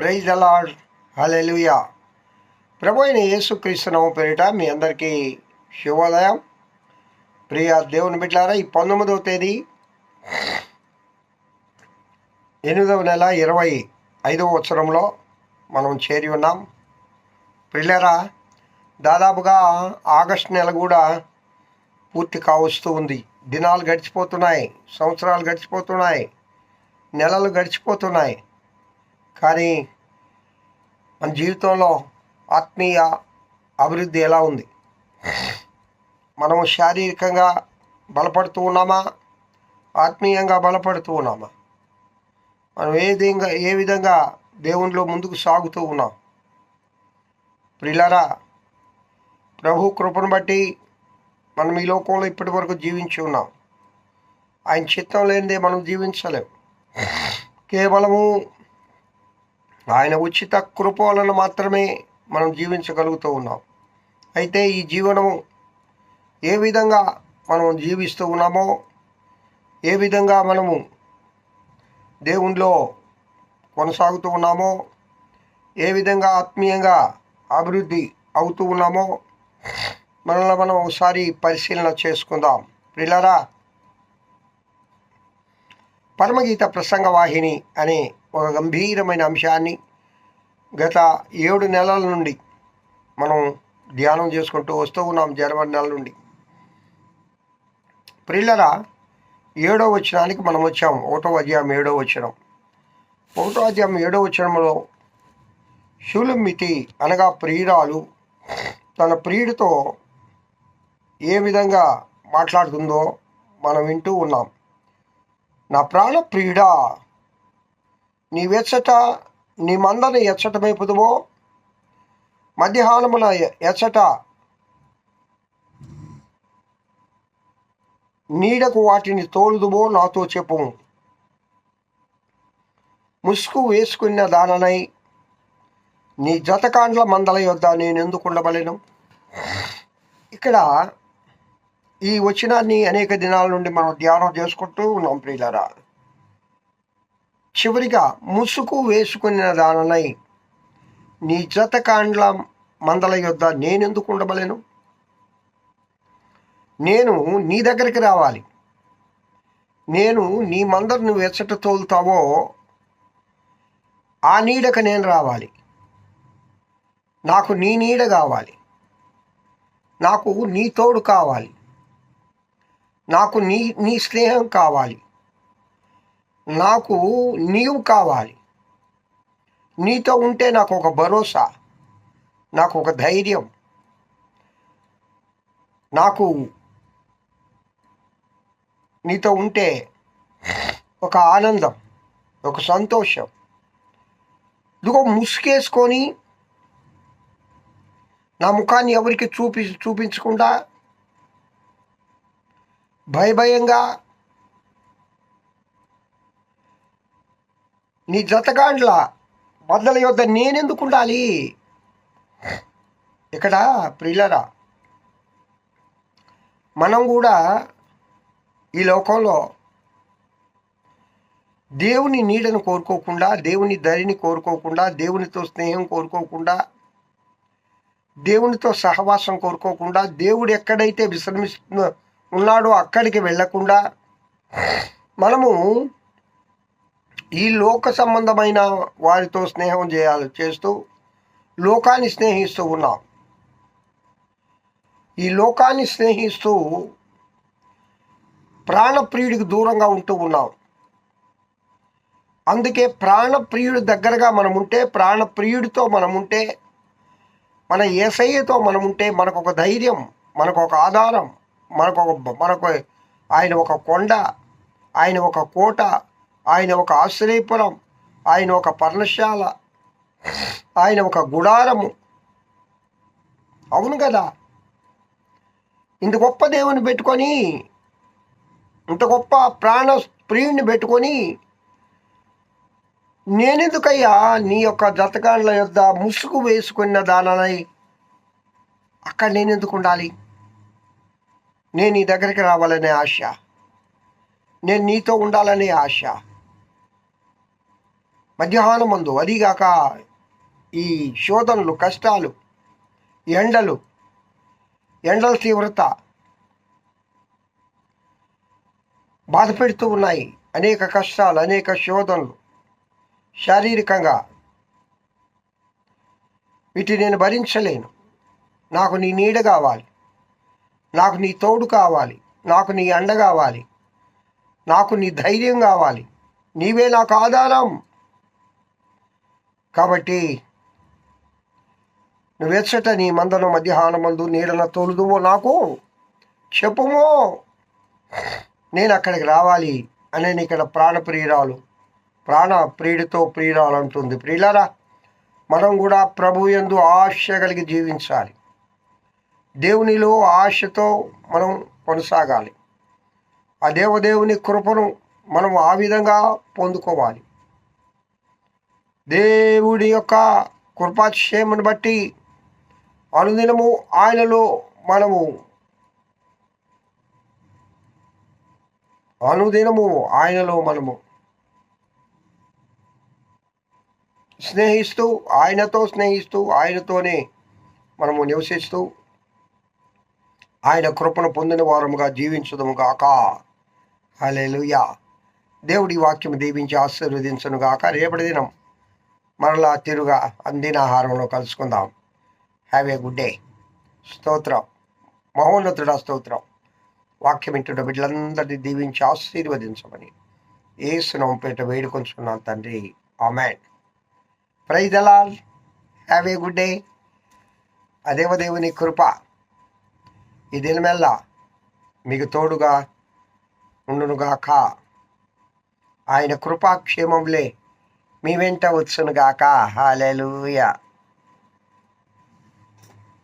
Praise అలాడ్ hallelujah ప్రభు అయిన యేసుక్రీస్తునామ పేరిట మీ అందరికీ శుభోదయం. ప్రియ దేవుని బిడ్డారా ఈ పంతొమ్మిదవ తేదీ ఎనిమిదవ నెల ఇరవై ఐదవ సంవత్సరంలో మనం చేరి ఉన్నాం. పిల్లరా దాదాపుగా ఆగస్ట్ నెల కూడా పూర్తి కావస్తూ ఉంది. దినాలు గడిచిపోతున్నాయి సంవత్సరాలు గడిచిపోతున్నాయి నెలలు గడిచిపోతున్నాయి. కానీ మన జీవితంలో ఆత్మీయ అభివృద్ధి ఎలా ఉంది? మనము శారీరకంగా బలపడుతూ ఉన్నామా? ఆత్మీయంగా బలపడుతూ ఉన్నామా? మనం ఏ విధంగా ఏ విధంగా దేవునిలో ముందుకు సాగుతూ ఉన్నాం? ప్రిలరా ప్రభు కృపను బట్టి మనం ఈ లోకంలో ఇప్పటి వరకు జీవించి ఉన్నాం. ఆయన చిత్తం లేనిదే మనం జీవించలేం. కేవలము ఆయన ఉచిత కృప వలన మాత్రమే మనం జీవించగలుగుతూ ఉన్నాం. అయితే ఈ జీవనము ఏ విధంగా మనం జీవిస్తూ ఉన్నామో ఏ విధంగా మనము దేవునిలో కొనసాగుతూ ఉన్నామో ఏ విధంగా ఆత్మీయంగా అభివృద్ధి అవుతూ ఉన్నామో మనల్ని మనం ఒకసారి పరిశీలన చేసుకుందాం. ప్రిలరా పరమగీత ప్రసంగ వాహిని అనే ఒక గంభీరమైన అంశాన్ని గత ఏడు నెలల నుండి మనం ధ్యానం చేసుకుంటూ వస్తూ ఉన్నాం జనవరి నెల నుండి. ప్రిల్లరా ఏడో వచనానికి మనం వచ్చాం. ఒకటో అధ్యాయం ఏడో వచనం. ఒకటో అధ్యాయం ఏడో వచనంలో శూలమితి అనగా ప్రియురాలు తన ప్రియుడితో ఏ విధంగా మాట్లాడుతుందో మనం వింటూ ఉన్నాం. నా ప్రాణ ప్రియుడా నీవెచ్చట నీ మందని ఎచ్చట మేపుదువో మధ్యాహ్నమున ఎచ్చట నీడకు వాటిని తోలుదువో నాతో చెప్పు ముసుగు వేసుకున్న దాననై నీ జతకాండ్ల మందల యొద్ద నేను ఎందుకు ఉండబలేను ఇక్కడ ఈ వచనాన్ని అనేక దినాల నుండి మనం ధ్యానం చేసుకుంటూ ఉన్నాం ప్రియులరా. చివరిగా ముసుగు వేసుకున్న దాననై నీ జతకాండ్ల మందల యొద్ద నేనెందుకు ఉండబలేను? నేను నీ దగ్గరికి రావాలి. నేను నీ మందరు నువ్వు ఎచ్చట తోలుతావో ఆ నీడకు నేను రావాలి. నాకు నీ నీడ కావాలి. నాకు నీ తోడు కావాలి. నాకు నీ నీ స్నేహం కావాలి. నాకు నీవు కావాలి. నీతో ఉంటే నాకు ఒక భరోసా నాకు ఒక ధైర్యం. నాకు నీతో ఉంటే ఒక ఆనందం ఒక సంతోషం. ఇదిగో ముసుకేసుకొని నా ముఖాన్ని ఎవరికి చూపి చూపించకుండా భయభయంగా నీ జతగాండ్ల బద్దల యొద్ద నేనెందుకు ఉండాలి? ఇక్కడ ప్రియులరా మనం కూడా ఈ లోకంలో దేవుని నీడను కోరుకోకుండా దేవుని దరిని కోరుకోకుండా దేవునితో స్నేహం కోరుకోకుండా దేవునితో సహవాసం కోరుకోకుండా దేవుడు ఎక్కడైతే విశ్రమిస్తు ఉన్నాడో అక్కడికి వెళ్ళకుండా మనము ఈ లోక సంబంధమైన వారితో స్నేహం చేయాలి చేస్తూ లోకాన్ని స్నేహిస్తూ ఉన్నాం. ఈ లోకాన్ని స్నేహిస్తూ ప్రాణప్రియుడికి దూరంగా ఉంటూ ఉన్నాం. అందుకే ప్రాణప్రియుడి దగ్గరగా మనం ఉంటే ప్రాణప్రియుడితో మనం ఉంటే మన ఏసయ్యతో మనం ఉంటే మనకు ఒక ధైర్యం మనకు ఒక ఆధారం మనకు ఒక మనకు ఆయన ఒక కొండ ఆయన ఒక కోట ఆయన ఒక ఆశ్రయపురం ఆయన ఒక పర్ణశాల ఆయన ఒక గుడారము. అవును కదా? ఇంత గొప్ప దేవుని పెట్టుకొని ఇంత గొప్ప ప్రాణ ప్రియుని పెట్టుకొని నేనెందుకయ్యా నీ యొక్క జతకాండ్ల యొద్ద ముసుగు వేసుకున్న దాననై అక్కడ నేనెందుకు ఉండాలి? నేను నీ దగ్గరికి రావాలనే ఆశ. నేను నీతో ఉండాలనే ఆశ. మధ్యాహ్నమందు అదిగాక ఈ శోధనలు కష్టాలు ఎండలు ఎండల తీవ్రత బాధ పెడుతూ ఉన్నాయి. అనేక కష్టాలు అనేక శోధనలు. శారీరకంగా వీటిని నేను భరించలేను. నాకు నీ నీడ కావాలి. నాకు నీ తోడు కావాలి. నాకు నీ అండ కావాలి. నాకు నీ ధైర్యం కావాలి. నీవే నాకు ఆధారం. కాబట్టి నువ్వెచ్చట నీ మందను మధ్యాహ్నమందు నీడన తోలుదువో నాకు? చెప్పుమో. నేను అక్కడికి రావాలి అనే ఇక్కడ ప్రాణప్రియురాలు ప్రాణ ప్రియుడితో ప్రియురాలు అంటుంది. ప్రియులారా మనం కూడా ప్రభు యందు ఆశ కలిగి జీవించాలి. దేవునిలో ఆశతో మనం కొనసాగాలి. ఆ దేవదేవుని కృపను మనం ఆ విధంగా పొందుకోవాలి. దేవుడి యొక్క కృపాక్షేమను బట్టి అనుదినము ఆయనలో మనము అనుదినము ఆయనలో మనము స్నేహిస్తూ ఆయనతో స్నేహిస్తూ ఆయనతోనే మనము నివసిస్తూ ఆయన కృపను పొందిన వారముగా జీవించదము గాక. హల్లెలూయా. దేవుడి వాక్యం దీవించి ఆశీర్వదించను గాక. రేపటి దినం మరలా తిరుగా అందిన ఆహారంలో కలుసుకుందాం. హ్యావ్ ఏ గుడ్ డే స్తోత్రం. మహోన్నతుడ స్తోత్రం. వాక్యం ఇంటున్న బిడ్డలందరినీ దీవించి ఆశీర్వదించమని ఏసునం పేట వేడుకొంచుకున్నాను తండ్రి. Amen praise the Lord have a good day అదేవదేవుని కృప ఈ దినమెల్లా మీకు తోడుగా ఉండునుగాక. ఆయన కృపాక్షేమంలే మీ వెంట వచ్చునుగాక. హాలెలూయా